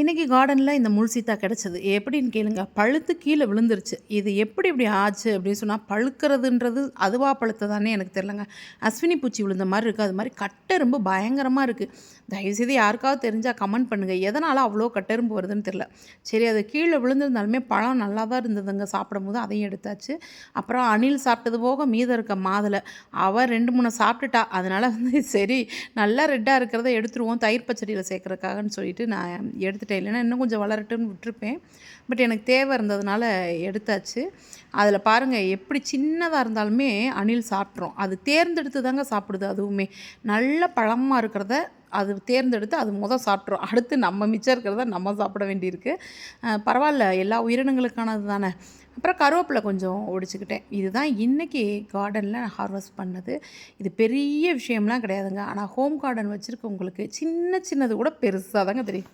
இன்றைக்கி கார்டனில் இந்த முள் சீத்தா கிடச்சிது. எப்படின்னு கேளுங்க. பழுத்து கீழே விழுந்துருச்சு. இது எப்படி இப்படி ஆச்சு அப்படின்னு சொன்னால் பழுக்கிறதுன்றது அதுவா பழுத்ததானே எனக்கு தெரிலங்க அஸ்வினி பூச்சி விழுந்த மாதிரி இருக்குது அது மாதிரி கட்டெரும்பு பயங்கரமாக இருக்குது தயவுசெய்து யாருக்காவது தெரிஞ்சால் கமெண்ட் பண்ணுங்கள் எதனால் அவ்வளோ கட்டெரும்பு வருதுன்னு தெரில சரி அது கீழே விழுந்திருந்தாலுமே பழம் நல்லா தான் இருந்ததுங்க. சாப்பிடும்போது அதையும் எடுத்தாச்சு. அப்புறம் அணில் சாப்பிட்டது போக மீதம் இருக்க மாதுளை அவள் ரெண்டு மூணு சாப்பிட்டுட்டா. அதனால் வந்து சரி நல்லா ரெட்டாக இருக்கிறத எடுத்துருவோம். தயிர் பச்சடியில் சேர்க்குறக்காகன்னு சொல்லிட்டு நான் எடுத்து எடுத்துட்டேன். இல்லைன்னா இன்னும் கொஞ்சம் வளரட்டும்னு விட்டுருப்பேன். பட் எனக்கு தேவை இருந்ததுனால எடுத்தாச்சு. அதில் பாருங்கள் எப்படி சின்னதாக இருந்தாலுமே அணில் சாப்பிட்றோம் அது தேர்ந்தெடுத்து தாங்க சாப்பிடுது அதுவுமே. நல்ல பழமாக இருக்கிறத அது தேர்ந்தெடுத்து அது முதல் சாப்பிட்றோம் அடுத்து நம்ம மிச்சம் இருக்கிறத நம்ம சாப்பிட வேண்டியிருக்கு. பரவாயில்ல எல்லா உயிரினங்களுக்கானது தானே. அப்புறம் கருவேப்பிலை கொஞ்சம் ஒடிச்சுக்கிட்டேன். இதுதான் இன்றைக்கி கார்டனில் நான் ஹார்வெஸ்ட் பண்ணது. இது பெரிய விஷயம்லாம் கிடையாதுங்க. ஆனால் ஹோம் கார்டன் வச்சுருக்கவங்களுக்கு சின்ன சின்னது கூட பெருசாக தாங்க தெரியும்.